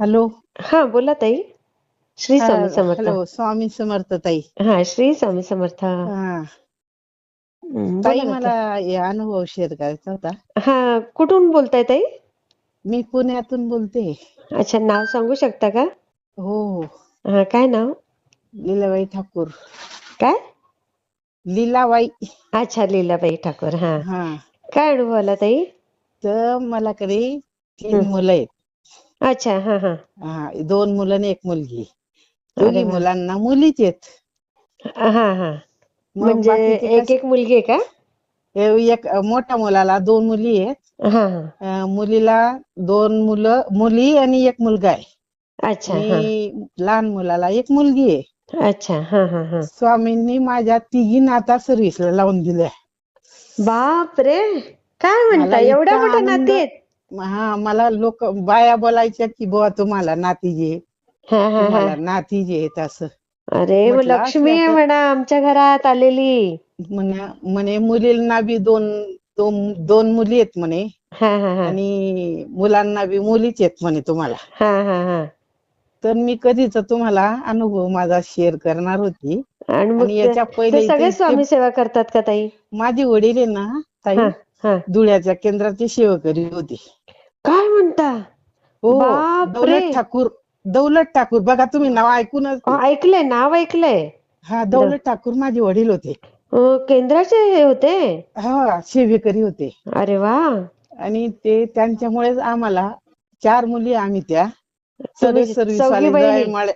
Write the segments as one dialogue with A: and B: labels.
A: Hello.
B: हा बोला ताई. श्री स्वामी समर्थ.
A: हॅलो स्वामी समर्थ ताई.
B: हा श्री स्वामी समर्थ.
A: हा. ताई मला अनुभव शेअर करायचा होता.
B: हा कुठून बोलताय ताई?
A: मी पुण्यातून बोलते.
B: अच्छा नाव सांगू शकता का?
A: हो हो.
B: हा काय नाव?
A: लीलाबाई ठाकूर.
B: काय?
A: लीलाबाई.
B: अच्छा लीलाबाई ठाकूर हा.
A: हा.
B: काय अनुभव आला ताई?
A: तर मला कडे तीन. मुलं आहेत.
B: अच्छा हा हा.
A: हा दोन मुलं आणि एक मुलगी. दोन्ही
B: वा.
A: मुलांना मुलीच आहेत.
B: हा हा
A: मग
B: म्हणजे
A: बाकीचे
B: एक
A: कसे-
B: एक मुलगी आहे का?
A: एक मोठ्या मुलाला दोन मुली आहेत.
B: हा हा.
A: अं, मुलीला दोन मुलं मुली आणि एक मुलगा आहे.
B: अच्छा हा.
A: आणि लहान मुलाला एक मुलगी आहे.
B: अच्छा हा हा हा.
A: स्वामींनी माझ्या तिघींना आता सर्व्हिसला लावून दिल्या.
B: बाप रे काय म्हणता
A: मला
B: एवढ्या मोठ्या
A: आनंद-
B: नाती आहेत.
A: हा मला लोक बाया बोलायच्या की बुवा तुम्हाला नातीजे
B: हा हा हा.
A: तुम्हाला नातीजे आहेत असं.
B: अरे मग
A: म्हटलं
B: लक्ष्मी आहे म्हणा आमच्या घरात आलेली.
A: म्हणे म्हणे मुलींना बी दोन दोन दोन मुली आहेत म्हणे.
B: हा हा हा.
A: आणि मुलांना बी मुलीच आहेत म्हणे तुम्हाला.
B: हा हा हा.
A: तर मी कधीच तुम्हाला अनुभव माझा शेअर करणार होती.
B: आणि मग
A: आणि
B: ते
A: याच्या पहिले
B: ते सगळे
A: इथे-
B: स्वामी सेवा करतात का ताई?
A: माझी वडील आहे ना ताई.
B: हा हा.
A: धुळ्याच्या केंद्राची सेवकरी होती.
B: काय म्हणता?
A: हो
B: बापरे.
A: दौलत ठाकूर दौलत ठाकूर. बघा तुम्ही नाव ऐकूनच
B: अहो, ऐकलंय नाव ऐकलंय.
A: हा दौलत ठाकूर माझे वडील होते.
B: अं, केंद्राचे हे होते?
A: हा सेवेकरी होते.
B: अरे वा.
A: आणि ते त्यांच्यामुळेच आम्हाला चार मुली आम्ही त्या.
B: तुम्ही
A: सर्व्हिस
B: चौघी
A: वाले
B: बहिणी?
A: मिळाले.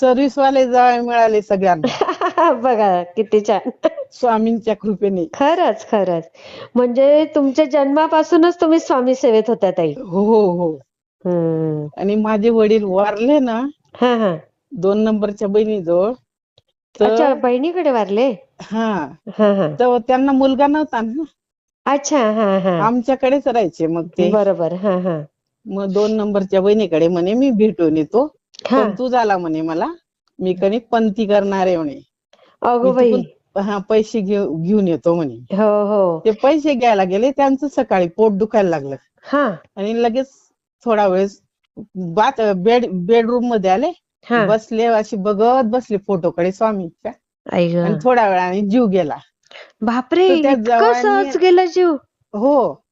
A: सर्व्हिस वाले जावे मिळाले सगळ्यांना.
B: बघा किती छान.
A: स्वामींच्या कृपेने.
B: खरंच खरंच. म्हणजे तुमच्या जन्मापासूनच तुम्ही स्वामी सेवेत होत्या ताई.
A: हो हो हो.
B: हम्म.
A: आणि माझे वडील वारले ना
B: हा हा.
A: दोन नंबरच्या बहिणीजवळ
B: अच्छा
A: तर
B: बहिणीकडे वारले?
A: हा.
B: हा हा.
A: तर त्यांना मुलगा नव्हता ना.
B: अच्छा हा हा.
A: आमच्याकडेच राहायचे मग ते.
B: बरोबर हा हा.
A: मग दोन नंबरच्या बहिणीकडे म्हणे मी भेटून येतो.
B: हा.
A: पण तू झाला म्हणे मला मी कणी पंथी करणार आहे म्हणे.
B: अगो बाई.
A: हा पैसे घेऊ घेऊन येतो म्हणे.
B: हो हो.
A: ते पैसे घ्यायला गेले त्यांचं सकाळी पोट दुखायला लागलं.
B: हा.
A: आणि लगेच थोडा वेळ बात बेड बेडरूममध्ये आले.
B: हा.
A: बसले अशी बघत बसले फोटोकडे स्वामीच्या.
B: आई ग.
A: आणि थोड्या वेळाने जीव गेला.
B: बापरे
A: तर त्या
B: इतकं
A: जवानी-
B: सहज गेला जीव.
A: हो.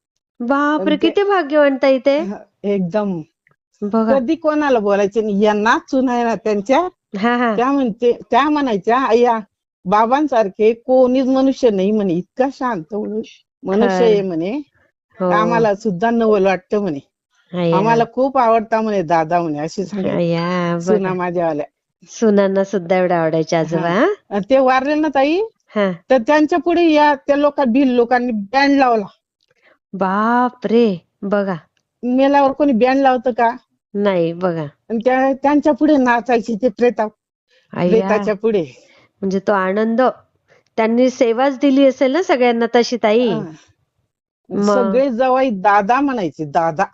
B: बापरे
A: ते-
B: किती भाग्यवान ताई ते.
A: एकदम.
B: बघा.
A: कधी कोणाला बोलायचे नाही. यांना चुना आहे ना त्यांच्या.
B: हा हा.
A: त्या म्हणते त्या म्हणायच्या अय्या बाबांसारखे कोणीच मनुष्य नाही म्हणे. इतका शांत मनुष्य आहे म्हणे.
B: हो.
A: आम्हाला सुद्धा नवल वाटतं म्हणे. आम्हाला खूप आवडता म्हणे दादा म्हणे अशी सुना. माझ्यावाल्या.
B: सुनांना सुद्धा एवढं आवडायचे आजोबा
A: ते वारले ना ताई?
B: हा.
A: तर त्यांच्या पुढे या त्या लोका भिल लोकांनी बँड लावला.
B: बाप रे बघा.
A: मेल्यावर कोणी बँड लावतं का?
B: नाही बघा.
A: त्यांच्या पुढे नाचायचे ते प्रेता प्रेताच्या पुढे.
B: म्हणजे तो आनंद. त्यांनी सेवाच दिली असेल ना सगळ्यांना तशी ताई. मग?
A: सगळे जवाई दादा म्हणायचे दादा.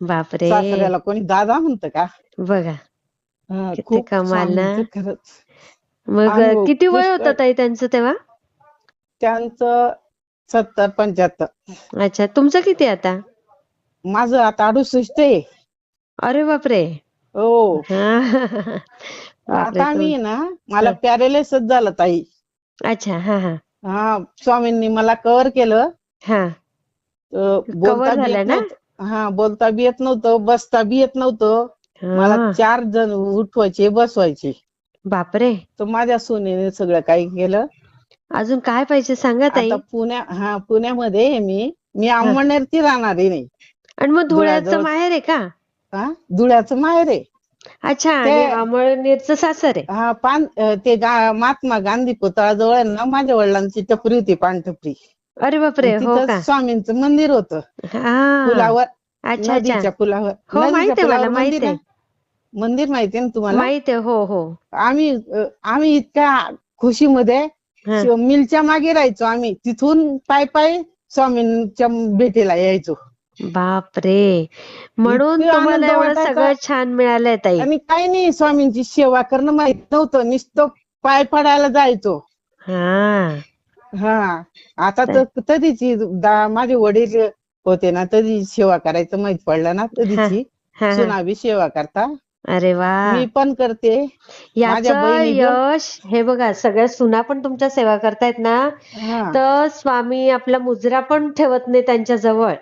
B: बापरे.
A: सासऱ्याला कोणी दादा म्हणतं का?
B: बघा.
A: हा,
B: किती
A: खूप
B: कमाल ना.
A: खरंच.
B: मग किती वय
A: पुष्कळ.
B: होतं ताई त्यांचं तेव्हा?
A: त्यांचं सत्तर पंच्याहत्तर.
B: अच्छा तुमचं किती आता?
A: माझं आता अडुसष्ट आहे.
B: अरे बापरे.
A: हो.
B: हा.
A: आता मी
B: तुम-
A: ना मला पॅरेलायसच झालं ताई.
B: अच्छा हा हा.
A: हा स्वामींनी मला कव्हर केलं.
B: हा.
A: बोलता बी येत? नव्हतं. हा बोलता बी येत नव्हतं बसता बी येत नव्हतं. मला. चार जण उठवायचे बसवायचे.
B: बापरे.
A: तर माझ्या सोनीने सगळं काही केलं.
B: अजून काय पाहिजे सांगा ताई?
A: पुण्या हा पुण्यामध्ये मी. मी अंमळनेरची राहणारी नाही.
B: आणि मग धुळ्याचं माहेर आहे का?
A: धुळ्याचं माहेर आहे.
B: अच्छा आणि
A: ते-
B: अमळनेरचं सासर आहे?
A: हा पान अं, ते गा- महात्मा गांधी पुतळाजवळ आहे ना माझ्या वडिलांची टपरी होती पानटपरी.
B: अरे बापरे हो
A: तिथं
B: का?
A: स्वामींचं मंदिर होतं.
B: हा.
A: पुलावर
B: अच्छा अच्छा.
A: नदीच्या पुलावर.
B: हो
A: नदीच्या
B: माहीत आहे मला
A: पुलावर
B: माहीत
A: मंदिर
B: आहे.
A: आहे. मंदिर माहिती आहे ना तुम्हाला?
B: माहीत आहे हो हो.
A: आम्ही अ, आम्ही इतक्या खुशीमध्ये
B: हा.
A: शिव- मिलच्या मागे राहायचो आम्ही. तिथून पाय पाय स्वामींच्या भेटीला यायचो.
B: बापरे. म्हणून
A: इतकं
B: तुम्हाला
A: आनंद
B: एवढं
A: वाटायचा.
B: सगळं छान मिळालंय ताई.
A: आणि काही नाही स्वामींची सेवा करणं माहीत नव्हतं. नुसतं पाय पडायला जायचो.
B: हा.
A: हा. आता तर तधीची दा- माझे वडील होते ना तधी सेवा करायचं माहीत पडलं ना तधीची.
B: हा, हा.
A: सुना बी सेवा करता.
B: अरे वा.
A: मी पण करते. माझ्या
B: याचं
A: बहिणी पण-
B: यश हे बघा सगळ्या सुना पण तुमच्या सेवा करतायत ना.
A: हा.
B: तर स्वामी आपला मुजरा पण ठेवत नाही त्यांच्या जवळ.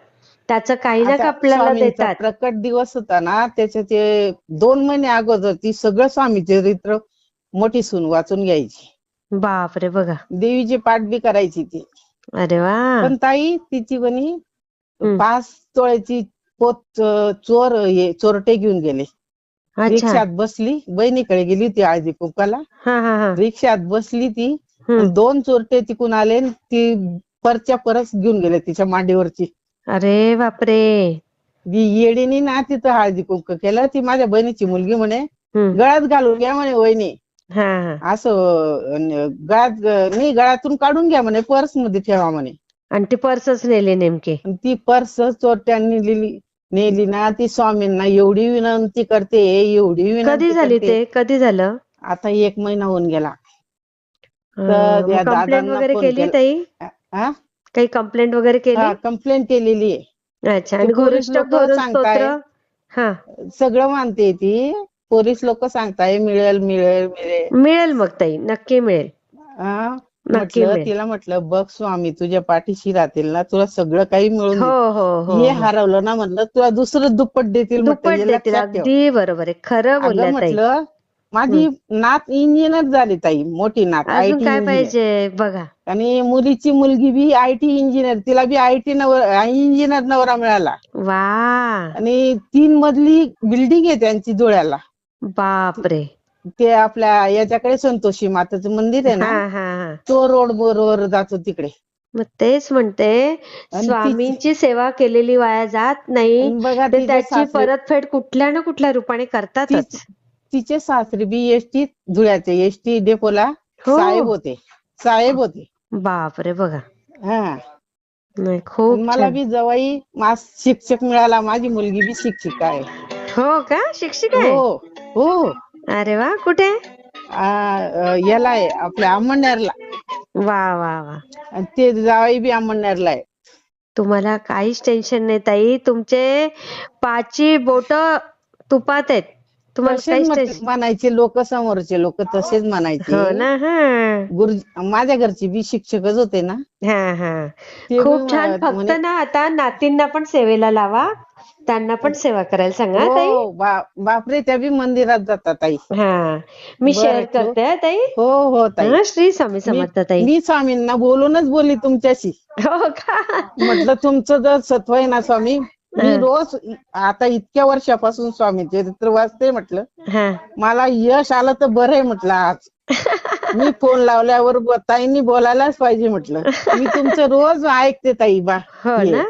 B: त्याचं काही ना का आपल्याला देतात.
A: प्रकट दिवस होता ना त्याच्या ते दोन महिने अगोदर ती सगळं स्वामी चरित्र मोठी सून वाचून घ्यायची.
B: बापरे बघा.
A: देवीचे पाठ बी करायची ती.
B: अरे वा.
A: पण ताई तिची बनी. पाच तोळ्याची पोत चोर हे चोरटे घेऊन गेले. रिक्षात बसली बहिणीकडे गेली होती हळदी कुंकाला. रिक्षात बसली ती. दोन चोरटे तिकून आले ती परच्या परस घेऊन गेले तिच्या मांडीवरची.
B: अरे बापरे.
A: ती येडीनी ना तिथं हळदी कुंक केलं. ती माझ्या बहिणीची मुलगी म्हणे.
B: हम्म.
A: गळ्यात घालून घ्या म्हणे वहिनी.
B: हा. हा
A: असं गळ्यात नाही गळ्यातून काढून घ्या म्हणे पर्समध्ये ठेवा म्हणे.
B: आणि ती पर्सच नेली नेमकी?
A: ती पर्स चोरट्यांनी नेली नेली ना ती स्वामींना एवढी विनंती करते एवढी विनंती
B: कधी झाली
A: करते.
B: ते? कधी झालं?
A: आता एक महिना होऊन गेला. तर या
B: कंप्लेंट
A: दादांना
B: वगैरे
A: फोन
B: केली
A: केला.
B: ताई? काही कंप्लेंट वगैरे केली?
A: कंप्लेंट केलेली आहे.
B: अच्छा आणि गोरिष्ठ
A: सांगताय.
B: हा.
A: सगळं मानते ती. पोलीस लोक सांगताय मिळेल मिळेल मिळेल.
B: मिळेल मग ताई नक्की मिळेल.
A: म्हटलं तिला म्हटलं बघ स्वामी तुझ्या पाठीशी राहतील ना तुला सगळं काही मिळून
B: हो. हो हो
A: हे. हरवलं ना म्हटलं तुला दुसरं दुप्पट देतील
B: दुप्पट देतील. अगदी बरोबर आहे. खरं बोलल्या
A: म्हटलं माझी नात इंजिनियर झाली ताई मोठी नात आय
B: अजून
A: टी
B: काय
A: इंजिनियर.
B: पाहिजे बघा.
A: आणि मुलीची मुलगी बी आय टी इंजिनियर तिला बी आय टी नवर इंजिनियर नवरा मिळाला.
B: वा.
A: आणि तीन मजली बिल्डिंग आहे त्यांची धुळ्याला.
B: बापरे.
A: ते आपल्या याच्याकडे संतोषी माताचं मंदिर आहे
B: हा
A: ना
B: हा हा
A: तो रोड बरोबर जातो तिकडे.
B: मग तेच म्हणते
A: ती-
B: स्वामींची सेवा केलेली वाया जात नाही.
A: आणि बघा
B: ते
A: तिचे
B: त्याची
A: सासरे
B: परतफेड कुठल्या ना कुठल्या रूपाने करतातच.
A: तिचे सासरे बी एसटी धुळ्याचे एसटी डेपोला
B: हो.
A: साहेब होते. साहेब होते.
B: बापरे बघा.
A: हा.
B: नाही खूप
A: मला
B: छान.
A: बी जवाई मास शिक्षक मिळाला माझी मुलगी बी शिक्षिका आहे.
B: हो का? शिक्षिका आहे?
A: हो हो.
B: अरे वा कुठे?
A: आ, अ, याला आहे आपल्या अमळनेरला
B: वा वा वा.
A: आणि ते जावाई बी अमळनेरला आहे.
B: तुम्हाला काहीच टेन्शन नाही ताई. तुमचे पाची बोट तुपात आहेत. तुम्हाला
A: म्हणायचे लोक समोरचे लोक तसेच म्हणायचे.
B: हो ना हा.
A: गुरु माझ्या घरचे बी शिक्षकच होते ना.
B: हा हा. खूप छान. फक्त ना आता नातींना पण सेवेला लावा. त्यांना पण सेवा करायला सांगा हा, ताई.
A: बापरे त्या बी मंदिरात जातात ताई.
B: हा. मी शेअर? करते हा, ताई.
A: हो हो ताई.
B: श्री स्वामी समर्थ ताई.
A: मी स्वामींना बोलूनच बोलली तुमच्याशी.
B: हो का?
A: म्हटलं तुमचं जर सत्व आहे ना स्वामी मी
B: हा.
A: रोज आता इतक्या वर्षापासून स्वामी चरित्र वाचते म्हटलं.
B: हा.
A: मला यश आलं तर बरं आहे म्हटलं आज. मी फोन लावल्यावर ताईंनी बोलायलाच पाहिजे म्हटलं. मी तुमचं रोज ऐकते ताई बा.
B: हो
A: हे.
B: ना?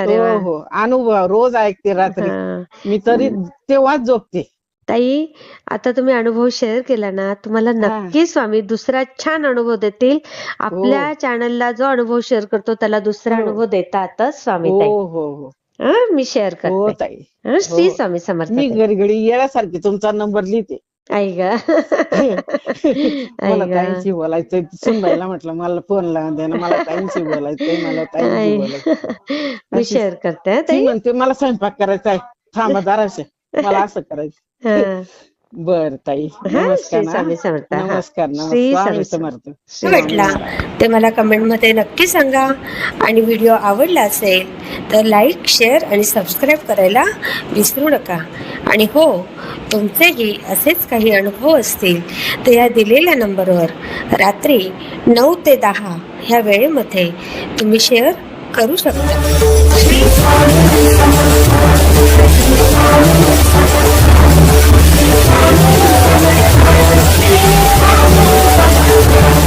B: अरे
A: हो हो. अनुभव रोज ऐकते रात्री.
B: हा.
A: मी तरी तेव्हाच झोपते.
B: ताई आता तुम्ही अनुभव शेअर केला ना तुम्हाला नक्की स्वामी दुसरा छान अनुभव देतील. आपल्या चॅनलला जो अनुभव शेअर करतो त्याला दुसरा
A: हो.
B: अनुभव देतातच स्वामी
A: हो
B: ताई.
A: हो हो
B: हा, मी शेअर
A: हो
B: करते
A: ताई.
B: हा, श्री
A: हो.
B: स्वामी समर्थ.
A: मी
B: ताई.
A: घडी घडी येण्यासारखी तुमचा नंबर लिहिते.
B: आई ग.
A: मला
B: आई ग.
A: ताईंशी बोलायचंय. सुनबाईला म्हटलं मला फोन लावून दे ना मला ताईंशी बोलायचंय मला ताईंशी
B: आई.
A: बोलायचं
B: मी
A: अशी-
B: शेअर करते हा,
A: ती
B: ताई
A: म्हणते मला स्वयंपाक करायचा आहे थांबा जराशे. मला असं करायचं
B: हा.
A: बर ताई नमस्कार नमस्कार
B: ते मला कमेंटमध्ये नक्की सांगा. आणि व्हिडिओ आवडला असेल तर लाईक शेअर आणि सबस्क्राईब करायला विसरू नका. आणि हो तुमचेही असेच काही अनुभव असतील तर या दिलेल्या नंबरवर रात्री नऊ ते दहा ह्या वेळेमध्ये तुम्ही शेअर करू शकता. I'm gonna be a star, I'm gonna be a star, I'm gonna be a star.